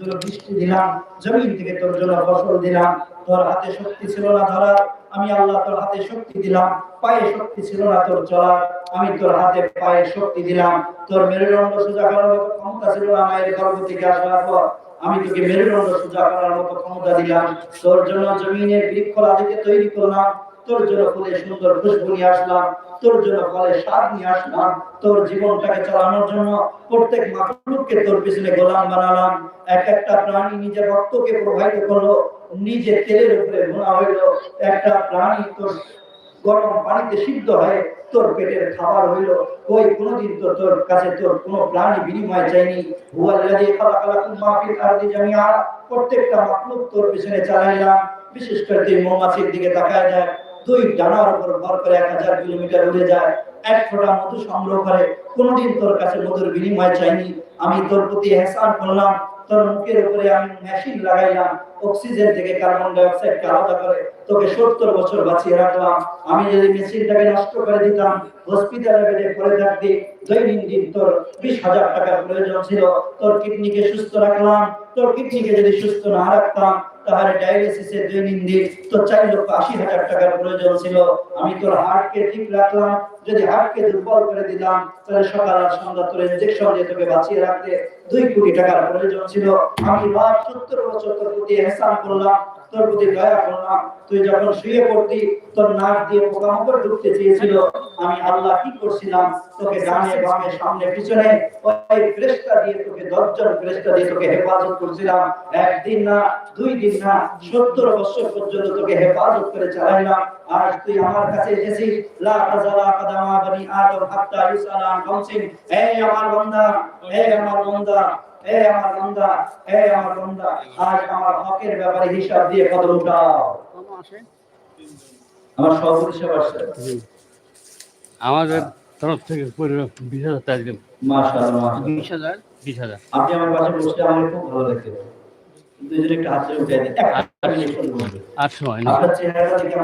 জন্য বৃষ্টি দিলাম, জমিন থেকে তোর জন্য ফসল দিলাম, তোর হাতে শক্তি ছিল না ধরার, আমি আল্লাহ তোর হাতে শক্তি দিলাম, পায়ে শক্তি ছিল না তোর চলার, আমি তোর হাতে পায়ে শক্তি দিলাম, তোর মেরুদণ্ড সোজা করার মতো ক্ষমতা ছিল না, মায়ের গর্ভ থেকে আসার পর আমি তোকে মেরুদণ্ড সোজা করার মতো ক্ষমতা দিলাম, তোর জন্য জমিনের বৃক্ষরাদিকে তৈরি করলাম তোর জন্য ফুলে সুন্দর খুশবু নিয়ে আসলাম, তোর জন্য ফলে স্বাদ নিয়ে আসলাম, তোর জীবনটাকে চালানোর জন্য প্রত্যেক মাখলুককে তোর পিছনে গোলাম বানালাম। এক একটা প্রাণী নিজের রক্তকে প্রবাহিত করল নিজে তেলের উপরে ভুনা হইল। একটা প্রাণী তোর গরম পানিতে সিদ্ধ হয়ে তোর পেটের খাবার হইল। ওই কোনোদিন তো তোর কাছে তোর কোনো প্রাণী বিনিময় চাইনি। প্রত্যেকটা মাখলুক তোর পিছনে চালাইলাম। বিশেষ করে তুই মৌমাছির দিকে তাকায় দেখ। দুই ডানার উপর ভর করে এক হাজার কিলোমিটার উড়ে যায়। এক ফোঁটা মধু সংগ্রহ করে, কোনোদিন তোর কাছে মধুর বিনিময় চাইনি। আমি তোর প্রতি এহসান করলাম, তোর মুখের উপরে আমি মেশিন লাগাইলাম অক্সিজেন থেকে কার্বন ডাই অক্সাইডকে আলাদা করে তোকে সত্তর বছর বাঁচিয়ে রাখলাম। আমি যদি মেশিনটাকে নষ্ট করে দিতাম হসপিটালে বেডে পড়ে থাকতি দৈনন্দিন তোর বিশ হাজার টাকার প্রয়োজন ছিল। তোর কিডনিকে সুস্থ রাখলাম, তোর কিডনিকে যদি সুস্থ না রাখতাম তাহলে ডায়ালিসিসের দৈনন্দিন তোর চার লক্ষ আশি হাজার টাকার প্রয়োজন ছিল। আমি তোর হার্টকে ঠিক রাখলাম। যদি হার্টকে দুর্বল করে দিলাম তাহলে সকাল আর সন্ধ্যা তোর ইনজেকশন দিয়ে তোকে বাঁচিয়ে রাখতে দুই কোটি টাকার প্রয়োজন ছিল। আমি লাখ সত্তর বছর তোর প্রতি এহসান করলাম, তোর প্রতি দয়া করলাম। তুই যখন শুয়ে পড়তি, তোর নাক দিয়ে পোকামাকড় ঢুকতে চেয়েছিল। আমি আল্লাহ কি করছিলাম? তোকে ডানে বামে সামনে পিছনে ওই ফেরেশতা দিয়ে তোকে দশজন ফেরেশতা দিয়ে তোকে হেফাজত করছিলাম। একদিন না, দুই দিন না সত্তর বছর পর্যন্ত তোকে হেফাজত করে চালাইলাম। আজ তুই আমার কাছে এসেছিস। লা তাজালা কাদামা বনি আদম হাত্তা ইউসালা আন খামসিন আমার বান্দা এই আমার বান্দা এই আমার বান্দা এই আমার বান্দা আজ আমার হকের ব্যাপারে হিসাব দিয়ে কদম উঠাও। আমার সভাপতি সাহেব আসছে। আমাদের তরফ থেকে বিশ হাজার টাকা দিলাম। মাশাআল্লাহ মাশাআল্লাহ। বিশ হাজার বিশ হাজার। আপনি আমার পাশে বসলে আমার খুব ভালো লাগছে দুইজনে একটা হাত উঠে দিন সময় না আপনার চেহারা দেখে